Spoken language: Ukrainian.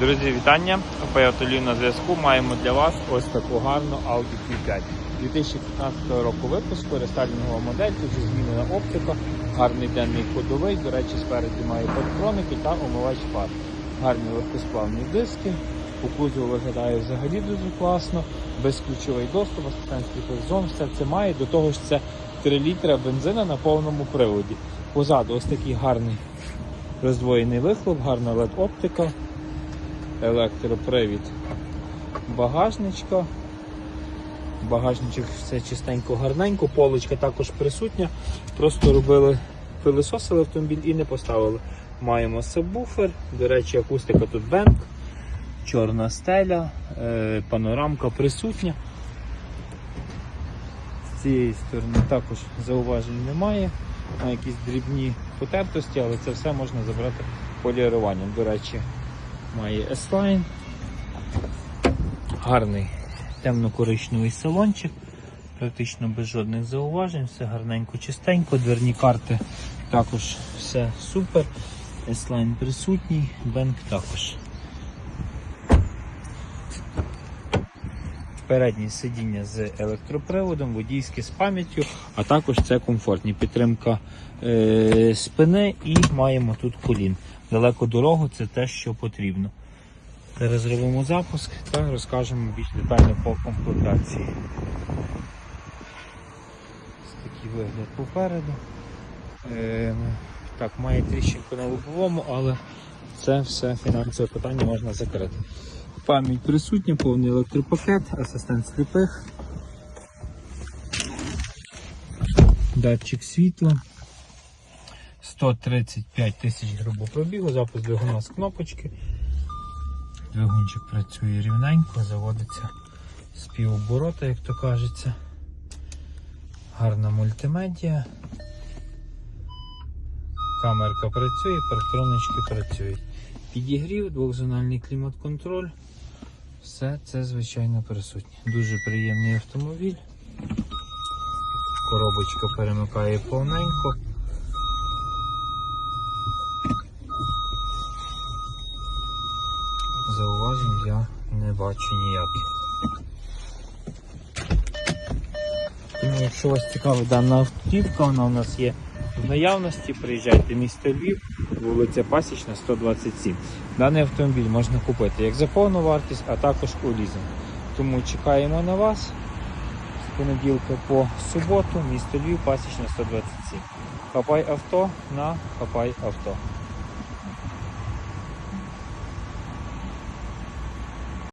Друзі, вітання! Автолів на зв'язку. Маємо для вас ось таку гарну Audi Q5. 2015 року випуску, рестайлінгова модель, тут змінена оптика, гарний денний ходовий, до речі, спереді має парктроники та омивач фар. Гарні легкосплавні диски, по кузову виглядає взагалі дуже класно, безключовий доступ, асистентський зон, все це має. До того ж це 3 літра бензина на повному приводі. Позаду ось такий гарний роздвоєний вихлоп, гарна LED-оптика, електропривід багажничка. Багажничок все чистенько, гарненько, полочка також присутня. Просто робили, пилисосили автомобіль і не поставили. Маємо сабвуфер, до речі, акустика тут бенк, чорна стеля, е, панорамка присутня. З цієї сторони також зауважень немає. На якісь дрібні потертості, але це все можна забрати поліруванням. До речі, має S-Line. Гарний темно-коричневий салончик, практично без жодних зауважень, все гарненько, чистенько, дверні карти також все супер. S-Line присутній, бенк також. Переднє сидіння з електроприводом, водійське з пам'яттю, а також це комфортні. Підтримка е, спини і маємо тут колін. Далеко дорогу це те, що потрібно. Зараз зробимо запуск та розкажемо більш детально по комплектації. Ось такий вигляд попереду. Е, так, має тріщинку на лобовому, але це все фінансове питання можна закрити. Пам'ять присутня, повний електропакет, асистент сліпих, датчик світла, 135 тисяч грубо пробігу, запуск двигуна з кнопочки. Двигунчик працює рівненько, заводиться з півоборота, як то кажеться. Гарна мультимедіа. Камерка працює, парктронички працюють. Підігрів, двохзональний клімат-контроль. Все це, звичайно, присутнє. Дуже приємний автомобіль. Коробочка перемикає повненько. Зауважень я не бачу ніяких. Якщо вас цікавить дана автівка, вона у нас є в наявності. Приїжджайте місто Львів, вулиця Пасічна, 127. Даний автомобіль можна купити як за повну вартість, а також у лізинг. Тому чекаємо на вас з понеділка по суботу, місто Львів, Пасічна, 127. Хапай авто на Хапай авто.